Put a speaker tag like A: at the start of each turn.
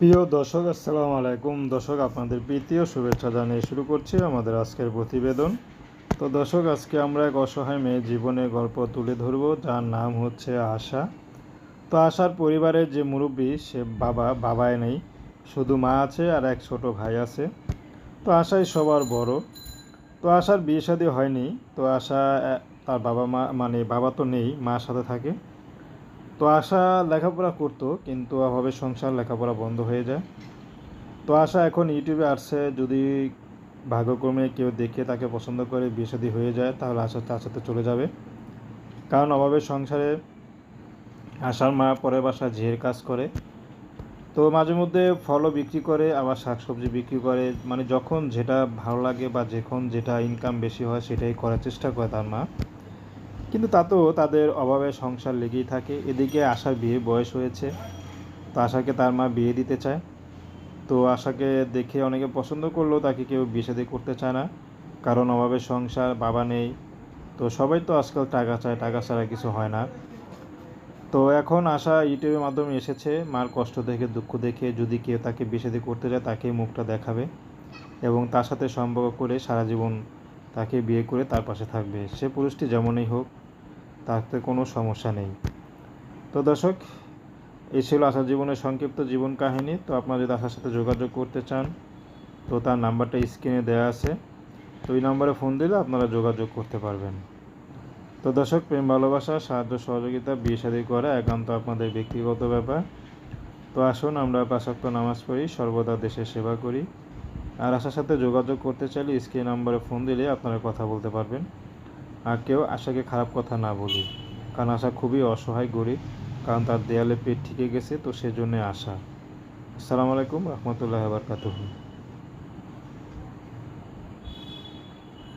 A: প্রিয় দর্শক, আসসালামু আলাইকুম। দর্শক, আপনাদের প্রীতীয় শুভেচ্ছা জানিয়ে শুরু করছি আমাদের আজকের প্রতিবেদন। তো দর্শক, আজকে আমরা এক অসহায় মেয়ে জীবনের গল্প তুলে ধরব, যার নাম হচ্ছে আশা। তো আশার পরিবারের যে মুরব্বী, সে বাবা বাবায় নেই। শুধু মা আছে আর এক ছোট ভাই আছে। তো আশাই সবার বড়। তো আশার বিয়ে শাদী হয়নি। তো আশা তার বাবা মা মানে বাবা তো নেই, মার সাথে থাকে। তো আশা লেখাপড়া করতো, কিন্তু অভাবে সংসার লেখাপড়া বন্ধ হয়ে যায়। তো আশা এখন ইউটিউবে আসছে, যদি ভাগ্যক্রমে কেউ দেখে তাকে পছন্দ করে বিয়ে শাদী হয়ে যায়, তাহলে আশা তার সাথে চলে যাবে। কারণ অভাবে সংসারে আশার মা পরের বাসা ঝিয়ের কাজ করে। তো মাঝে মধ্যে ফলও বিক্রি করে, আবার শাকসবজি বিক্রি করে। মানে যখন যেটা ভালো লাগে বা যখন যেটা ইনকাম বেশি হয়, সেটাই করার চেষ্টা করে তার মা। কিন্তু তাতেও তাদের অভাবে সংসার লেগেই থাকে। এদিকে আশার বিয়ে বয়স হয়েছে, তো আশাকে তার মা বিয়ে দিতে চায়। তো আশাকে দেখে অনেকে পছন্দ করলেও তাকে কেউ বিয়ে করতে চায় না, কারণ অভাবে সংসার, বাবা নেই। তো সবাই তো আজকাল টাকা চায়, টাকা ছাড়া কিছু হয় না। তো এখন আশা ইউটিউবের মাধ্যমে এসেছে, মার কষ্ট দেখে, দুঃখ দেখে, যদি কেউ তাকে বিয়ে করতে যায় তাকে মুখটা দেখাবে এবং তার সাথে সম্পর্ক করে সারা জীবন তাকে বিয়ে করে তার পাশে থাকবে। সে পুরুষটি যেমনই হোক তাতে কোনো সমস্যা নেই। তো দর্শক, এই ছিল আশার জীবনের সংক্ষিপ্ত জীবন কাহিনী। তো আপনারা যদি আশার সাথে যোগাযোগ করতে চান, তো তার নাম্বারটা স্ক্রিনে দেওয়া আছে। তো এই নম্বরে ফোন দিলে আপনারা যোগাযোগ করতে পারবেন। তো দর্শক, প্রেম, ভালোবাসা, সাহায্য, সহযোগিতা, বিয়ে শাদী করা একান্ত আপনাদের ব্যক্তিগত ব্যাপার। তো আসুন, আমরা পাশাক্ত নামাজ পড়ি, সর্বদা দেশের সেবা করি। আর আশার সাথে যোগাযোগ করতে চাইলে স্ক্রিন নম্বরে ফোন দিলে আপনারা কথা বলতে পারবেন। আর কেউ আশাকে খারাপ কথা না বলি কারণ আশা খুবই অসহায় গরিব, কারণ তার দেয়ালে পেট ঠিকে গেছে, তো সেজন্য আশা। আসসালামু আলাইকুম রহমতুল্লাহ বারকাতুহু।